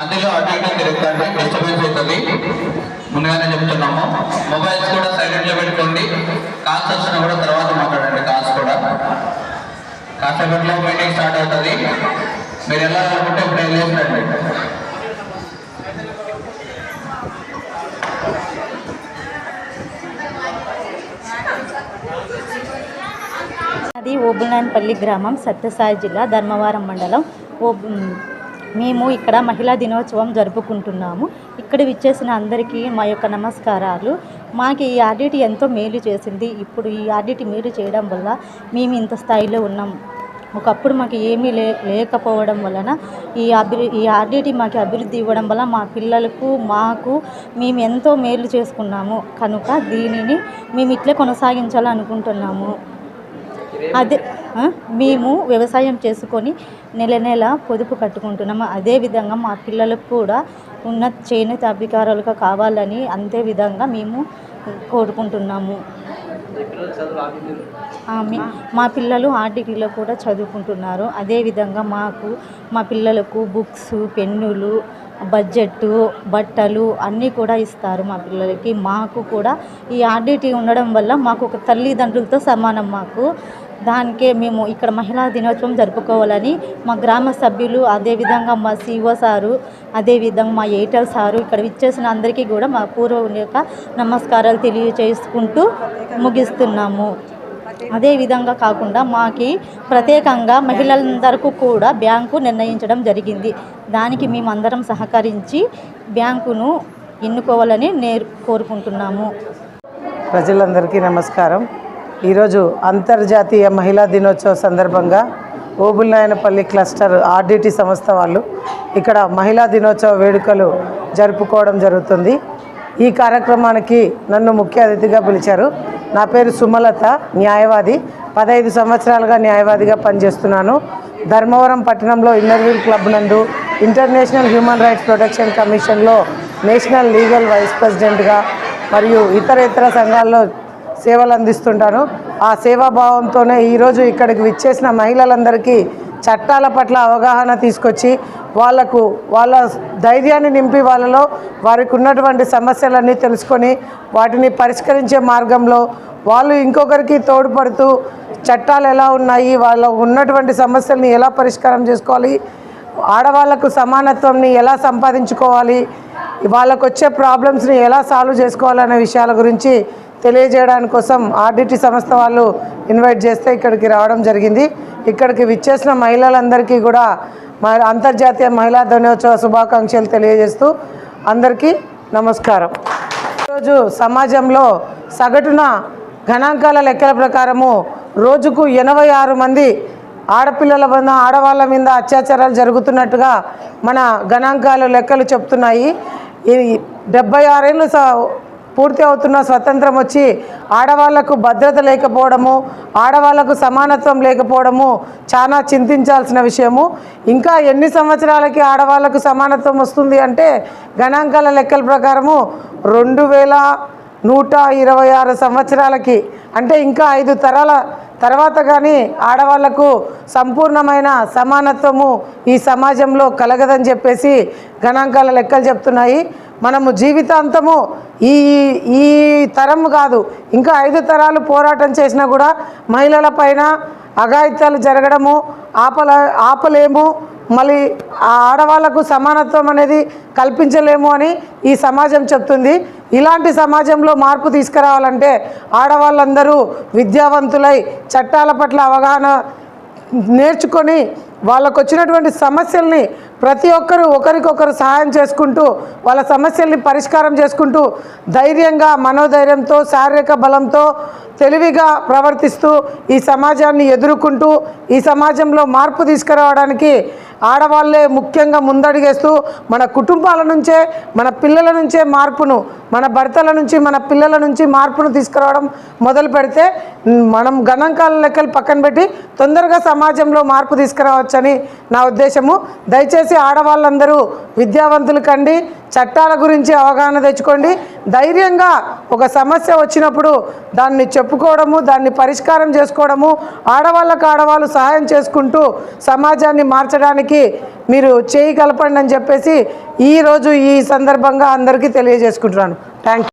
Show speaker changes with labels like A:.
A: మధ్యలో అటు ఇటు తిరుగుతాండి డిస్టర్బెన్స్ అవుతుంది ముందుగానే చెప్తున్నాము. మొబైల్స్ కూడా సైలెంట్లో పెట్టుకోండి. కాల్స్ వచ్చినా కూడా తర్వాత మాట్లాడండి కాల్స్ కూడా. కాసేపట్లో మీటింగ్ స్టార్ట్ అవుతుంది. మీరు ఎలా అనుకుంటే ఇప్పుడు వెళ్ళేసండి
B: అది ఓబుల్నాయన్పల్లి గ్రామం సత్యసాయి జిల్లా ధర్మవరం మండలం ఓ మేము ఇక్కడ మహిళా దినోత్సవం జరుపుకుంటున్నాము. ఇక్కడ విచ్చేసిన అందరికీ మా యొక్క నమస్కారాలు. మాకు ఈ ఆర్డిటి ఎంతో మేలు చేసింది. ఇప్పుడు ఈ ఆర్డిటి మేలు చేయడం వల్ల మేము ఇంత స్థాయిలో ఉన్నాం. ఒకప్పుడు మాకు ఏమీ లే లేకపోవడం వలన ఈ అభి ఈ ఆర్డిటి మాకు అభివృద్ధి ఇవ్వడం వల్ల మా పిల్లలకు మాకు మేము ఎంతో మేలు చేసుకున్నాము. కనుక దీనిని మేము ఇట్లే కొనసాగించాలనుకుంటున్నాము. అదే మేము వ్యవసాయం చేసుకొని నెల నెల పొదుపు కట్టుకుంటున్నాము. అదేవిధంగా మా పిల్లలకు కూడా ఉన్న చేనేత అధికారులుగా కావాలని అంతే విధంగా మేము కోరుకుంటున్నాము. మా పిల్లలు ఆర్డిగ్రీలో కూడా చదువుకుంటున్నారు. అదేవిధంగా మాకు మా పిల్లలకు బుక్స్ పెన్నులు బడ్జెట్ బట్టలు అన్నీ కూడా ఇస్తారు మా పిల్లలకి. మాకు కూడా ఈ ఆర్డిటీ ఉండడం వల్ల మాకు ఒక తల్లిదండ్రులతో సమానం మాకు. దానికే మేము ఇక్కడ మహిళా దినోత్సవం జరుపుకోవాలని మా గ్రామ సభ్యులు అదేవిధంగా మా సిఓ సారు అదేవిధంగా మా ఎయిటల్ సారు ఇక్కడ విచ్చేసిన అందరికీ కూడా మా పూర్వ యొక్క నమస్కారాలు తెలియచేసుకుంటూ ముగిస్తున్నాము. అదేవిధంగా కాకుండా మాకి ప్రత్యేకంగా మహిళలందరికీ కూడా బ్యాంకు నిర్ణయించడం జరిగింది. దానికి మేమందరం సహకరించి బ్యాంకును ఎన్నుకోవాలని నేర్ కోరుకుంటున్నాము.
C: ప్రజలందరికీ నమస్కారం. ఈరోజు అంతర్జాతీయ మహిళా దినోత్సవ సందర్భంగా ఓబుల్నాయనపల్లి క్లస్టర్ ఆర్డిటి సంస్థ వాళ్ళు ఇక్కడ మహిళా దినోత్సవ వేడుకలు జరుపుకోవడం జరుగుతుంది. ఈ కార్యక్రమానికి నన్ను ముఖ్య అతిథిగా పిలిచారు. నా పేరు సుమలత న్యాయవాది. పదహైదు సంవత్సరాలుగా న్యాయవాదిగా పనిచేస్తున్నాను. ధర్మవరం పట్టణంలో ఇన్నర్వీల్ క్లబ్ నందు ఇంటర్నేషనల్ హ్యూమన్ రైట్స్ ప్రొటెక్షన్ కమిషన్లో నేషనల్ లీగల్ వైస్ ప్రెసిడెంట్గా మరియు ఇతర ఇతర సంఘాల్లో సేవలు అందిస్తుంటాను. ఆ సేవాభావంతోనే ఈరోజు ఇక్కడికి విచ్చేసిన మహిళలందరికీ చట్టాల పట్ల అవగాహన తీసుకొచ్చి వాళ్ళకు వాళ్ళ ధైర్యాన్ని నింపి వాళ్ళలో వారికి ఉన్నటువంటి సమస్యలన్నీ తెలుసుకొని వాటిని పరిష్కరించే మార్గంలో వాళ్ళు ఇంకొకరికి తోడ్పడుతూ చట్టాలు ఎలా ఉన్నాయి వాళ్ళ ఉన్నటువంటి సమస్యల్ని ఎలా పరిష్కారం చేసుకోవాలి ఆడవాళ్ళకు సమానత్వంని ఎలా సంపాదించుకోవాలి వాళ్ళకు వచ్చే ప్రాబ్లమ్స్ని ఎలా సాల్వ్ చేసుకోవాలనే విషయాల గురించి తెలియజేయడానికి కోసం ఆర్డిటి సంస్థ వాళ్ళు ఇన్వైట్ చేస్తే ఇక్కడికి రావడం జరిగింది. ఇక్కడికి విచ్చేసిన మహిళలందరికీ కూడా అంతర్జాతీయ మహిళా దినోత్సవ శుభాకాంక్షలు తెలియజేస్తూ అందరికీ నమస్కారం. ఈరోజు సమాజంలో సగటున గణాంకాల లెక్కల ప్రకారము రోజుకు ఎనభై ఆరు మంది ఆడపిల్లల మీద ఆడవాళ్ళ మీద అత్యాచారాలు జరుగుతున్నట్టుగా మన గణాంకాలు లెక్కలు చెప్తున్నాయి. ఈ డెబ్బై ఆరేళ్ళు స పూర్తి అవుతున్న స్వతంత్రం వచ్చి ఆడవాళ్ళకు భద్రత లేకపోవడము ఆడవాళ్ళకు సమానత్వం లేకపోవడము చాలా చింతించాల్సిన విషయము. ఇంకా ఎన్ని సంవత్సరాలకి ఆడవాళ్ళకు సమానత్వం వస్తుంది అంటే గణాంకాల లెక్కల ప్రకారము రెండు వేల నూట ఇరవై ఆరు సంవత్సరాలకి. అంటే ఇంకా ఐదు తరాల తర్వాత కానీ ఆడవాళ్ళకు సంపూర్ణమైన సమానత్వము ఈ సమాజంలో కలగదని చెప్పేసి గణాంకాల లెక్కలు చెప్తున్నాయి. మనము జీవితాంతము ఈ ఈ తరం కాదు ఇంకా ఐదు తరాలు పోరాటం చేసినా కూడా మహిళల పైన అఘాయిత్యాలు జరగడము ఆపల ఆపలేము మళ్ళీ ఆ ఆడవాళ్ళకు సమానత్వం అనేది కల్పించలేము అని ఈ సమాజం చెప్తుంది. ఇలాంటి సమాజంలో మార్పు తీసుకురావాలంటే ఆడవాళ్ళందరూ విద్యావంతులై చట్టాల పట్ల అవగాహన నేర్చుకొని వాళ్ళకు వచ్చినటువంటి సమస్యల్ని ప్రతి ఒక్కరూ ఒకరికొకరు సహాయం చేసుకుంటూ వాళ్ళ సమస్యల్ని పరిష్కారం చేసుకుంటూ ధైర్యంగా మనోధైర్యంతో శారీరక బలంతో తెలివిగా ప్రవర్తిస్తూ ఈ సమాజాన్ని ఎదుర్కొంటూ ఈ సమాజంలో మార్పు తీసుకురావడానికి ఆడవాళ్ళే ముఖ్యంగా ముందడిగేస్తూ మన కుటుంబాల నుంచే మన పిల్లల నుంచే మార్పును మన భర్తల నుంచి మన పిల్లల నుంచి మార్పును తీసుకురావడం మొదలు పెడితే మనం గణాంకాల లెక్కలు పక్కన పెట్టి తొందరగా సమాజంలో మార్పు తీసుకురావచ్చని నా ఉద్దేశము. దయచేసి ఆడవాళ్ళందరూ విద్యావంతులు కండి చట్టాల గురించి అవగాహన తెచ్చుకోండి. ధైర్యంగా ఒక సమస్య వచ్చినప్పుడు దాన్ని చెప్పుకోవడము దాన్ని పరిష్కారం చేసుకోవడము ఆడవాళ్ళకు ఆడవాళ్ళు సహాయం చేసుకుంటూ సమాజాన్ని మార్చడానికి దినోత్సవానికి మీరు చేయి కలపండి అని చెప్పేసి ఈరోజు ఈ సందర్భంగా అందరికీ తెలియజేసుకుంటున్నాను. థ్యాంక్